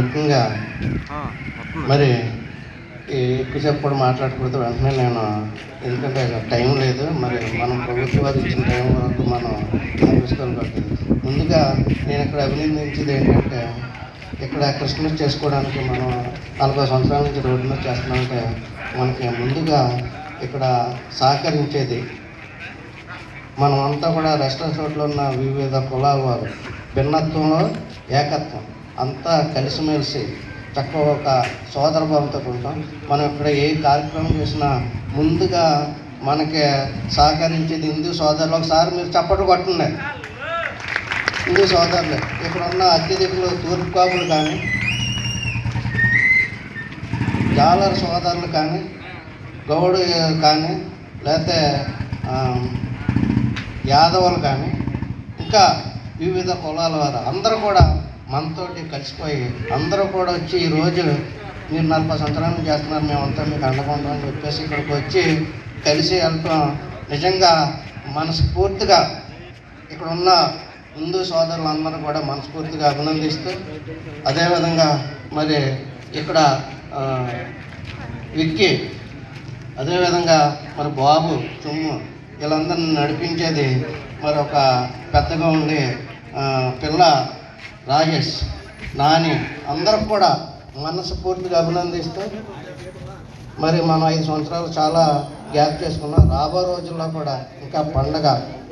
ముఖ్యంగా మరి ఈ ఎక్కువ చెప్పడం మాట్లాడకూడదు వెంటనే నేను ఎందుకంటే టైం లేదు మరి మనం ప్రభుత్వం వారు ఇచ్చిన టైం వరకు మనం పడుతుంది ముందుగా నేను ఇక్కడ అభినందించేది ఏంటంటే ఇక్కడ క్రిస్మస్ చేసుకోవడానికి మనం నలభై సంవత్సరాల నుంచి రోడ్డు మీద చేస్తున్నామంటే మనకి ముందుగా ఇక్కడ సహకరించేది మనం అంతా కూడా రెస్టారెంట్ చోట్ల ఉన్న వివిధ కులాల వారు భిన్నత్వంలో ఏకత్వం. అంతా కలిసిమెలిసి చక్కగా ఒక సోదర భావంతో ఉంటాం. మనం ఇక్కడ ఏ కార్యక్రమం చేసినా ముందుగా మనకి సహకరించేది హిందూ సోదరులు. ఒకసారి మీరు చప్పట్లు కొట్టండి. హిందూ సోదరులు. ఇక్కడ ఉన్న అత్యధికులు తూర్పు కాపులు కానీ జాలర్ సోదరులు కానీ గౌడు కానీ లేకపోతే యాదవులు కానీ ఇంకా వివిధ కులాల వారు అందరూ కూడా మనతోటి కలిసిపోయి అందరూ కూడా వచ్చి ఈరోజు మీరు నలభై సంవత్సరాలు చేస్తున్నారు మేమంతా మీకు అండకుండా అని చెప్పేసి ఇక్కడికి వచ్చి కలిసి వెళ్ళటం నిజంగా మనస్ఫూర్తిగా ఇక్కడ ఉన్న హిందూ సోదరులందరూ కూడా మనస్ఫూర్తిగా అభినందిస్తూ అదేవిధంగా మరి ఇక్కడ విక్కి అదేవిధంగా మరి బాబు చుమ్ము వీళ్ళందరిని నడిపించేది మరి ఒక పెద్దగా ఉండి పిల్ల రాజేష్ నాని అందరూ కూడా మనస్ఫూర్తిగా అభినందిస్తూ మరి మనం ఐదు సంవత్సరాలు చాలా గ్యాప్ చేసుకున్నాం. రాబో రోజుల్లో కూడా ఇంకా పండగ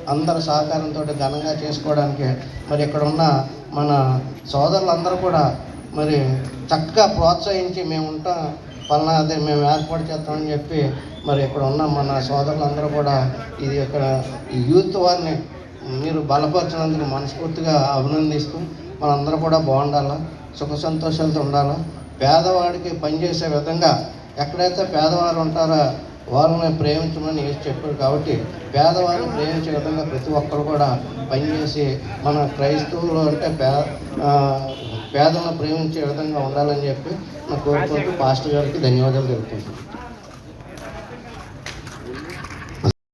అందరి సహకారంతో ఘనంగా చేసుకోవడానికి మరి ఇక్కడ ఉన్న మన సోదరులందరూ కూడా మరి చక్కగా ప్రోత్సహించి మేము ఉంటాం. పలానా అదే మేము ఏర్పాటు చేస్తామని చెప్పి మరి ఇక్కడ ఉన్న మన సోదరులందరూ కూడా ఇది ఇక్కడ ఈ యూత్ వారిని మీరు బలపరిచినందుకు మనస్ఫూర్తిగా అభినందిస్తూ మనందరం కూడా బాగుండాలా? సుఖ సంతోషాలతో ఉండాలా? పేదవాడికి పనిచేసే విధంగా ఎక్కడైతే పేదవారు ఉంటారో వాళ్ళని ప్రేమించమని చెప్పారు కాబట్టి పేదవారిని ప్రేమించే విధంగా ప్రతి ఒక్కరు కూడా పనిచేసి మన క్రైస్తవులు అంటే పే పేదలను ప్రేమించే విధంగా ఉండాలని చెప్పి నా కోరుకుంటూ పాస్టర్ గారికి ధన్యవాదాలు తెలుపుతున్నాను.